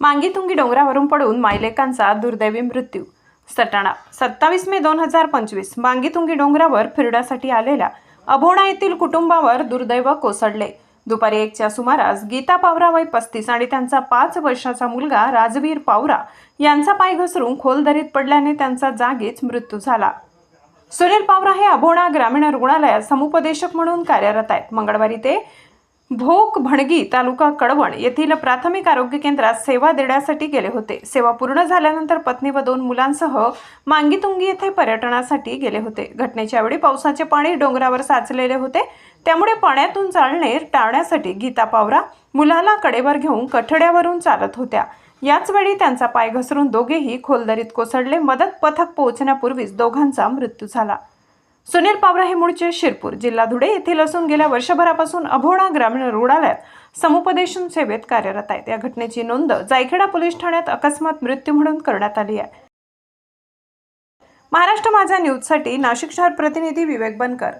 मांगीतुंगी डोंगरावरून पडून मायलेकांचा दुर्दैवी मृत्यू. सटाणा. सत्तावीस मे दोन हजार पंचवीस. मांगीतुंगी डोंगरावर फिरण्यासाठी आलेल्या अभोणा येथील कुटुंबावर दुर्दैव कोसळले. दुपारी एकच्या सुमारास गीता पावरा वय पस्तीस आणि त्यांचा पाच वर्षाचा मुलगा राजवीर पावरा यांचा पाय घसरून खोल दरीत पडल्याने त्यांचा जागीच मृत्यू झाला. सुनील पावरा हे अभोणा ग्रामीण रुग्णालयात. समुपदेशक म्हणून कार्यरत आहेत. मंगळवारी ते भोक भणगी तालुका कडवण येथील प्राथमिक आरोग्य केंद्रात सेवा देण्यासाठी गेले होते. सेवा पूर्ण झाल्यानंतर पत्नी व दोन मुलांसह मांगीतुंगी येथे पर्यटनासाठी गेले होते. घटनेच्या वेळी पावसाचे पाणी डोंगरावर साचलेले होते. त्यामुळे पाण्यातून चालणे टाळण्यासाठी गीता पावरा मुलाला कडेवर घेऊन कठड्यावरून चालत होत्या. याचवेळी त्यांचा पाय घसरून दोघेही खोलदरीत कोसळले. मदत पथक पोहोचण्यापूर्वीच दोघांचा मृत्यू झाला. सुनील पावरा हे मूळचे शिरपूर जिल्हा धुळे येथील असून गेल्या वर्षभरापासून अभोणा ग्रामीण रुग्णालयात समुपदेशन सेवेत कार्यरत आहेत. या घटनेची नोंद जायखेडा पोलीस ठाण्यात अकस्मात मृत्यू म्हणून करण्यात आली आहे. महाराष्ट्र माझा न्यूजसाठी नाशिक शहर प्रतिनिधी विवेक बनकर.